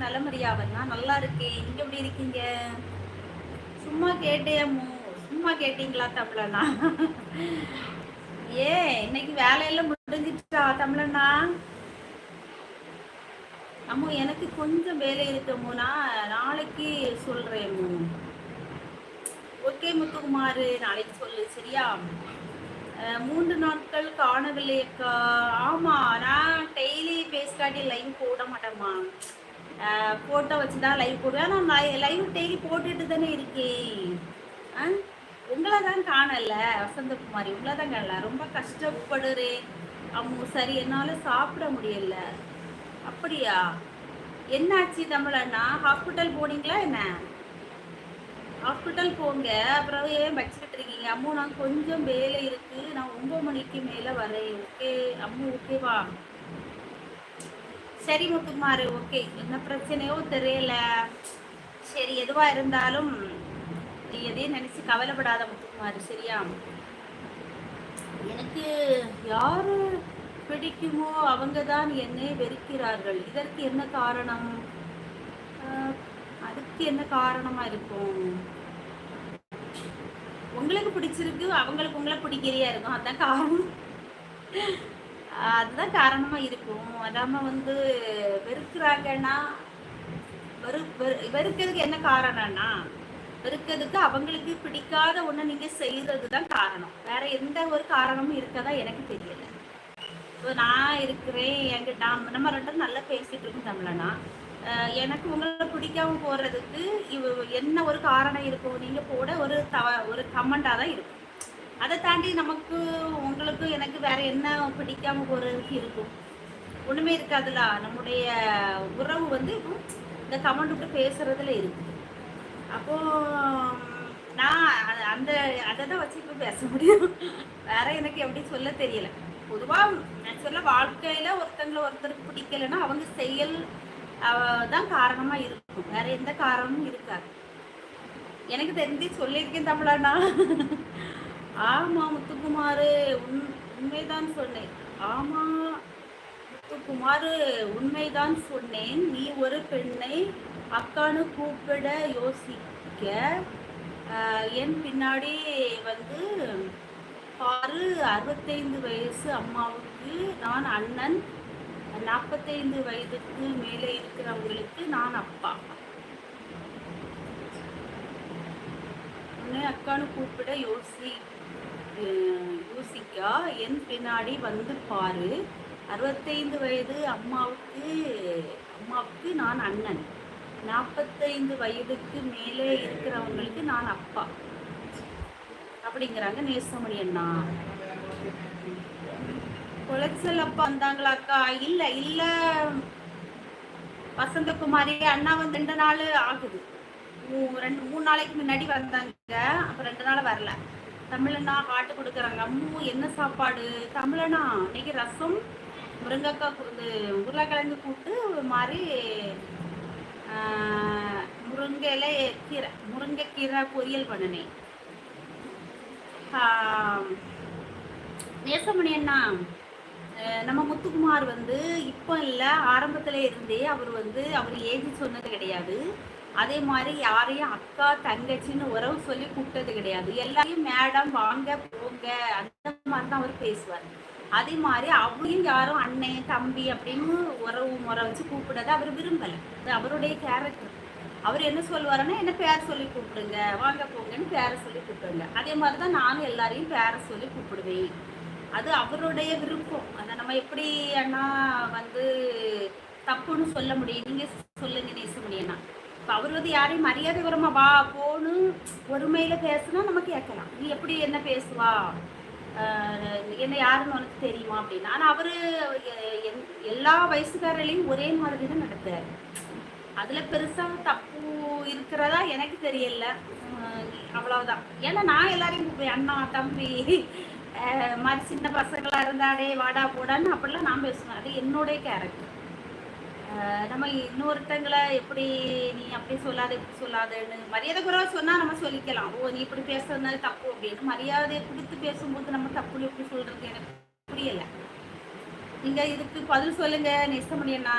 நலமறியாவண்ணா நல்லா இருக்கேன் நீங்க எப்படி இருக்கீங்க? சும்மா கேட்டேன் சும்மா கேட்டீங்களா தமிழண்ணா ஏ இன்னைக்கு வேலையெல்லாம் முடிஞ்சிடுச்சா தமிழண்ணா அம்மா எனக்கு கொஞ்சம் வேலை இருக்கமோனா நாளைக்கு சொல்றேன் ஓகே முத்துக்குமார். நாளைக்கு சொல்லு சரியா? மூன்று நாட்கள் காணவில்லை அக்கா. ஆமா நான் டெய்லி பேஸ் காட்டி போட மாட்டேம்மா. ஃபோட்டோ வச்சு தான் லைவ் போடுவேன். நான் லைவ் டெய்லி போட்டுட்டு தானே இருக்கேன். உங்களை தான் காணல வசந்தகுமாரி. உங்களை தான் காணல. ரொம்ப கஷ்டப்படுறேன். அம்மு சரி என்னால் சாப்பிட முடியல. அப்படியா? என்னாச்சு தமிழண்ணா? ஹாஸ்பிட்டல் போனீங்களா என்ன? ஹாஸ்பிட்டல் போங்க. அப்புறம் ஏன் வச்சுக்கிட்டு இருக்கீங்க? அம்மு நான் கொஞ்சம் வேலை இருக்கு. நான் ஒன்பது மணிக்கு மேலே வரேன். ஓகே அம்மு ஓகேவா சரி முத்துக்குமாரு ஓகே. என்ன பிரச்சனையோ தெரியல. சரி எதுவா இருந்தாலும் நீ எதையும் நினைச்சு கவலைப்படாத முத்துக்குமாரு சரியா? எனக்கு யாரு பிடிக்குமோ அவங்க தான் என்னை வெறுக்கிறார்கள். இதற்கு என்ன காரணம்? அதுக்கு என்ன காரணமா இருக்கும்? உங்களுக்கு பிடிச்சிருக்கு அவங்களுக்கு உங்களை பிடிக்கிறியா இருக்கும். அதான் காரணம். அதுதான் காரணமாக இருக்கும். அதாம வந்து வெறுக்கிறாங்கன்னா வெறு வெறுக்கிறதுக்கு என்ன காரணம்னா வெறுக்கிறதுக்கு அவங்களுக்கு பிடிக்காத ஒன்று நீங்கள் செய்கிறது தான் காரணம். வேற எந்த ஒரு காரணமும் இருக்கதா எனக்கு தெரியல. இப்போ நான் இருக்கிறேன் என்கிட்ட நம்ம ரெண்டும் நல்லா பேசிட்டு இருக்கோம் தமிழனா. எனக்கு உங்களை பிடிக்காம போறதுக்கு இவ என்ன ஒரு காரணம் இருக்கும்? நீங்க போட ஒரு தவ ஒரு கமெண்டாக தான் இருக்கும். அதை தாண்டி நமக்கு உங்களுக்கு எனக்கு வேற என்ன பிடிக்காம ஒரு இருக்கும்? ஒண்ணுமே இருக்காதுல நம்முடைய உறவு வந்து இந்த கமெண்ட் விட்டு பேசுறதுல இருக்கு. அப்போ நான் அந்த அதை தான் வச்சு இப்போ பேச முடியும். வேற எனக்கு எப்படி சொல்ல தெரியல. பொதுவாக நேச்சுரலாக வாழ்க்கையில ஒருத்தங்களை ஒருத்தருக்கு பிடிக்கலைன்னா அவங்க செயல் தான் காரணமா இருக்கும். வேற எந்த காரணமும் இருக்காது. எனக்கு தெரிஞ்சு சொல்லியிருக்கேன் தமிழாண்ணா. ஆமா முத்துக்குமாரு உண் உண்மைதான் சொன்னேன். ஆமா முத்துக்குமாரு உண்மைதான் சொன்னேன். நீ ஒரு பெண்ணை அக்கானு கூப்பிட யோசிக்க என் பின்னாடி வந்து பாரு அறுபத்தைந்து வயசு அம்மாவுக்கு நான் அண்ணன் நாற்பத்தைந்து வயதுக்கு மேலே இருக்கிறவங்களுக்கு நான் அப்பா. உன்னை கூப்பிட யோசி யோசிக்கா. என் பின்னாடி வந்து பாரு. அறுபத்தைந்து வயது அம்மாவுக்கு அம்மாவுக்கு நான் அண்ணன். நாற்பத்தைந்து வயதுக்கு மேலே இருக்கிறவங்களுக்கு நான் அப்பா. அப்படிங்கிறாங்க நேசமணி அண்ணா. குளச்சல் அப்பா வந்தாங்களாக்கா இல்ல இல்ல. வசந்தகுமாரி அண்ணா வந்து ரெண்டு நாள் ஆகுது. ரெண்டு மூணு நாளைக்கு முன்னாடி வந்தாங்க. அப்போ ரெண்டு நாள் வரல. தமிழனா காட்டு கொடுக்குறாங்க. அம்மு என்ன சாப்பாடு? தமிழனா இன்னைக்கு ரசம் முருங்கைக்காய் இது உருளைக்கிழங்கு கூட்டு மாதிரி முருங்கையில கீரை முருங்கைக்கீரை பொரியல் பண்ணினேன். நேசமணி அண்ணா நம்ம முத்துக்குமார் வந்து இப்போ இல்லை ஆரம்பத்தில் இருந்தே அவர் வந்து அவர் ஏஜ் சொன்னது கிடையாது. அதே மாதிரி யாரையும் அக்கா தங்கச்சின்னு உறவு சொல்லி கூப்பிட்டது கிடையாது. எல்லாரையும் மேடம் வாங்க போங்க. அந்த மாதிரி தான் அவர் பேசுவார். அதே மாதிரி அவரையும் யாரும் அண்ணன் தம்பி அப்படின்னு உறவு முறை வச்சு கூப்பிடாத அவர் விரும்பலை. அது அவருடைய கேரக்டர் அவர் என்ன சொல்லுவாருன்னா என்ன பேர் சொல்லி கூப்பிடுங்க? வாங்க போங்கன்னு பேரை சொல்லி கூப்பிடுங்க. அதே மாதிரி தான் நானும் எல்லாரையும் பேரை சொல்லி கூப்பிடுவேன். அது அவருடைய விருப்பம். அதை நம்ம எப்படி அண்ணா வந்து தப்புன்னு சொல்ல முடியும்? நீங்க சொல்லுங்க நேசமணி அண்ணா இப்போ அவர் வந்து யாரையும் மரியாதை வரமா வா போன்னு ஒருமையில பேசுனா நம்ம கேட்கலாம். நீ எப்படி என்ன பேசுவா? என்ன யாருன்னு உனக்கு தெரியுமா அப்படின்னு. ஆனால் அவரு எல்லா வயசுக்காரர்களையும் ஒரே மாதிரி தான் நடத்தார் அதுல பெருசா தப்பு இருக்கிறதா எனக்கு தெரியல. அவ்வளவுதான். ஏன்னா நான் எல்லாரையும் கூப்பிடுவேன். அண்ணா தம்பி மாதிரி சின்ன பசங்களா இருந்தாடே வாடா போடான்னு அப்படிலாம் நான் பேசுவேன். அது என்னுடைய கேரக்டர் நம்ம இன்னொருத்தங்களை எப்படி நீ அப்படி சொல்லாத இப்படி சொல்லாதன்னு மரியாதை குறைவா சொன்னா நம்ம சொல்லிக்கலாம். ஓ நீ இப்படி பேசுறதுனால தப்பு அப்படின்னு மரியாதையை கொடுத்து பேசும்போது நம்ம தப்புன்னு எப்படி சொல்றது? எனக்கு புரியல. நீங்க இதுக்கு பதில் சொல்லுங்க நெசமணி அண்ணா